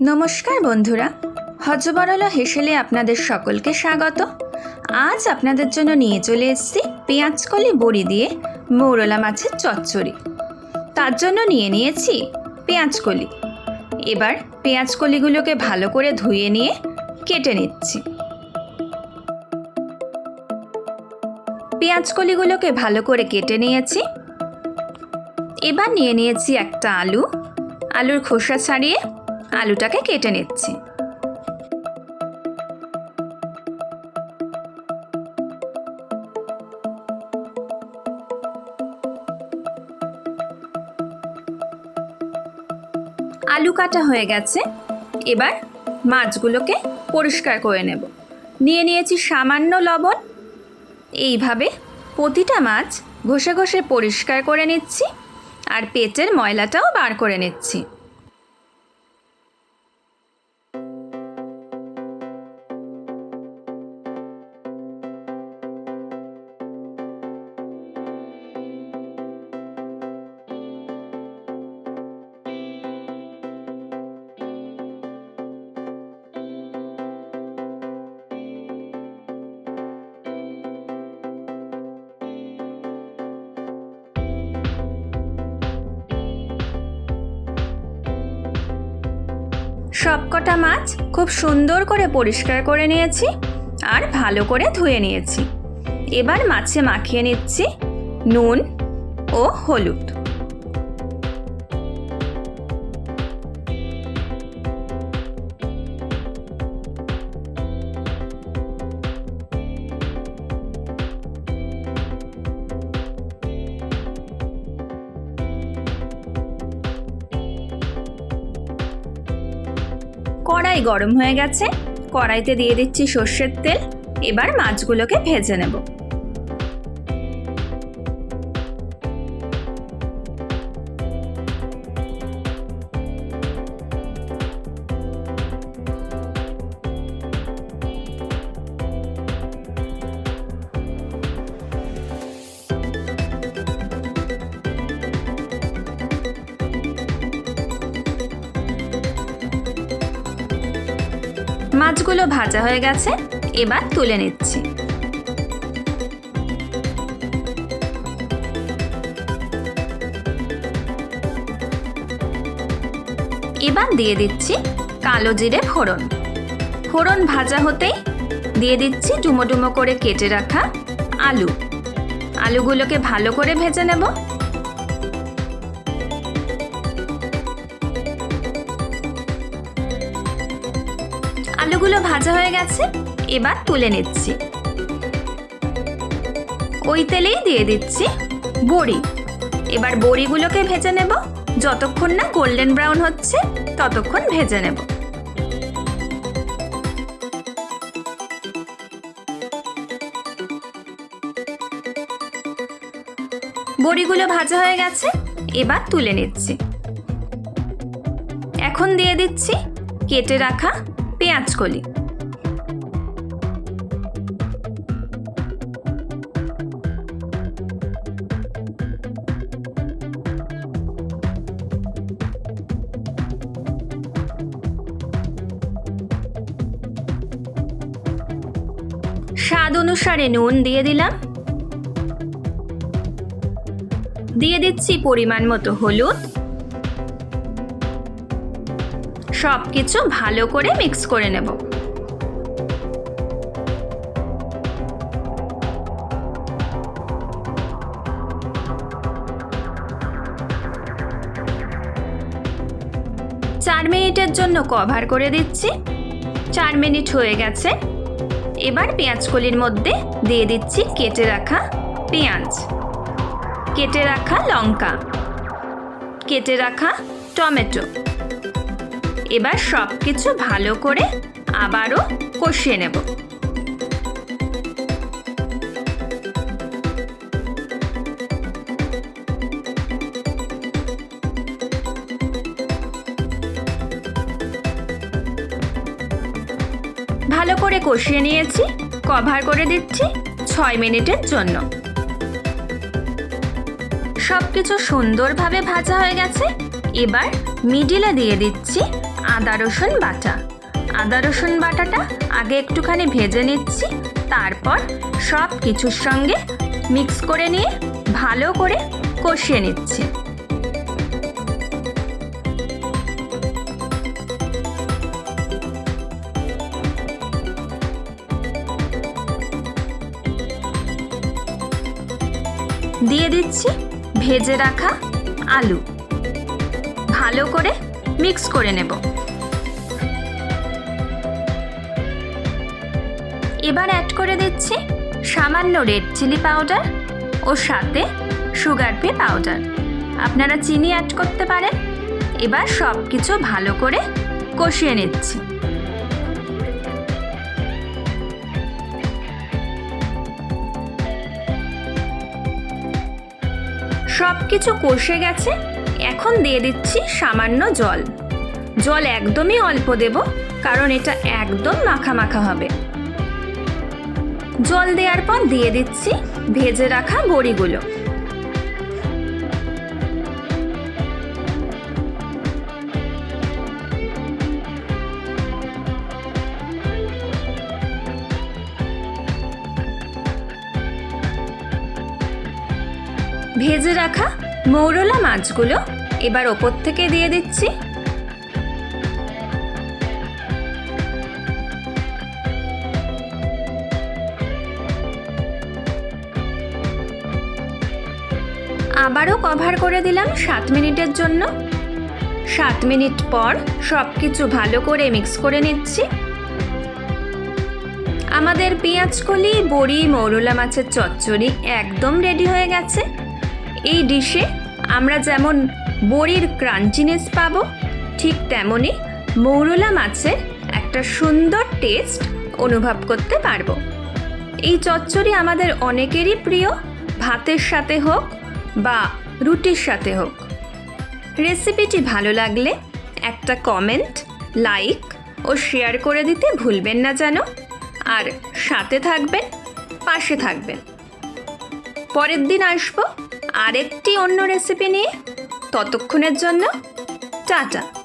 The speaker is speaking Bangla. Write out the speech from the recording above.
নমস্কার বন্ধুরা, হজবরলা হেসেলে আপনাদের সকলকে স্বাগত। আজ আপনাদের জন্য নিয়ে চলে এসেছি পেঁয়াজকলি বড়ি দিয়ে মৌরলা মাছের চচ্চড়ি। তার জন্য নিয়ে নিয়েছি পেঁয়াজকলি। এবার পেঁয়াজকলিগুলোকে ভালো করে ধুয়ে নিয়ে কেটে নিচ্ছি। পেঁয়াজকলিগুলোকে ভালো করে কেটে নিয়েছি। এবার নিয়ে নিয়েছি একটা আলু। আলুর খোসা ছাড়িয়ে আলুটাকে কেটে নিচ্ছি। আলু কাটা হয়ে গেছে। এবার মাছগুলোকে পরিষ্কার করে নেব। নিয়ে নিয়েছি সামান্য লবণ। এইভাবে প্রতিটা মাছ ঘষে ঘষে পরিষ্কার করে নিচ্ছি। আর পেটের ময়লাটাও বার করে নিচ্ছি। সবকটা মাছ খুব সুন্দর করে পরিষ্কার করে নিয়েছি আর ভালো করে ধুয়ে নিয়েছি। এবার মাছে মাখিয়ে নিচ্ছি নুন ও হলুদ। কড়াই গরম হয়ে গেছে। কড়াইতে দিয়ে দিচ্ছি সর্ষের তেল। এবার মাছগুলোকে ভেজে নেব। মাছগুলো ভাজা হয়ে গেছে, এবার তুলে নিচ্ছি। এবার দিয়ে দিচ্ছি কালো জিরে ফোড়ন। ফোড়ন ভাজা হতেই দিয়ে দিচ্ছি ডুমো ডুমো করে কেটে রাখা আলু। আলুগুলোকে ভালো করে ভেজে নেব। আলুগুলো ভাজা হয়ে গেছে, এবার তুলে নিচ্ছি। ওই তেলেই দিয়ে দিচ্ছি বড়ি। এবার বড়িগুলোকে ভেজে নেব। যতক্ষণ না গোল্ডেন ব্রাউন হচ্ছে, ততক্ষণ ভেজে নেব। বড়িগুলো ভাজা হয়ে গেছে, এবার তুলে নিচ্ছি। এখন দিয়ে দিচ্ছি কেটে রাখা পেঁয়াজ কলি। স্বাদ অনুসারে নুন দিয়ে দিলাম। দিয়ে দিচ্ছি পরিমাণ মতো হলুদ। সব কিছু ভালো করে মিক্স করে নেব। চার মিনিটের জন্য কভার করে দিচ্ছি। চার মিনিট হয়ে গেছে। এবার পেঁয়াজকলির মধ্যে দিয়ে দিচ্ছি কেটে রাখা পেঁয়াজ। কেটে রাখা লঙ্কা। কেটে রাখা টমেটো। এবার সব কিছু ভালো করে আবারও কষিয়ে নেব। ভালো করে কষিয়ে নিয়েছি, কভার করে দিচ্ছি ছয় মিনিটের জন্য। সব কিছু সুন্দরভাবে ভাজা হয়ে গেছে, এবার মিডিলে দিয়ে দিচ্ছি আদা, রসুন বাটা। আদা, রসুন বাটাটা আগে একটুখানি ভেজে নিচ্ছি, তারপর সব কিছুর সঙ্গে মিক্স করে নিয়ে ভালো করে কষিয়ে নিচ্ছি। দিয়ে দিচ্ছি ভেজে রাখা আলু। ভালো করে মিক্স করে নেব। এবার অ্যাড করে দিচ্ছি সামান্য রেড চিলি পাউডার ও সাথে সুগার ফ্রি পাউডার আপনারা চিনি অ্যাড করতে পারেন। এবার সব কিছু ভালো করে কষিয়ে নিচ্ছি। সব কিছু কষে গেছে। এখন দিয়ে দিচ্ছি সামান্য জল। জল একদমই অল্প দেব, কারণ এটা একদম মাখা মাখা হবে। জল দেওয়ার পর দিয়ে দিচ্ছি ভেজে রাখা বড়িগুলো। ভেজে রাখা মৌরলা মাছগুলো এবার ওপর থেকে দিয়ে দিচ্ছি। আবারও কভার করে দিলাম সাত মিনিটের জন্য। সাত মিনিট পর সব কিছু ভালো করে মিক্স করে নিচ্ছি। আমাদের পেঁয়াজকলি, বড়ি, মৌরলা মাছের চচ্চড়ি একদম রেডি হয়ে গেছে। এই ডিশে আমরা যেমন বড়ির ক্রাঞ্চিনেস পাবো, ঠিক তেমনই মৌরলা মাছের একটা সুন্দর টেস্ট অনুভব করতে পারব। এই চচ্চড়ি আমাদের অনেকেরই প্রিয়, ভাতের সাথে হোক বা রুটির সাথে হোক। রেসিপিটি ভালো লাগলে একটা কমেন্ট, লাইক ও শেয়ার করে দিতে ভুলবেন না যেন। আর সাথে থাকবেন, পাশে থাকবেন। পরের দিন আসব আরেকটি অন্য রেসিপি নিয়ে। ততক্ষণের জন্য, টাটা।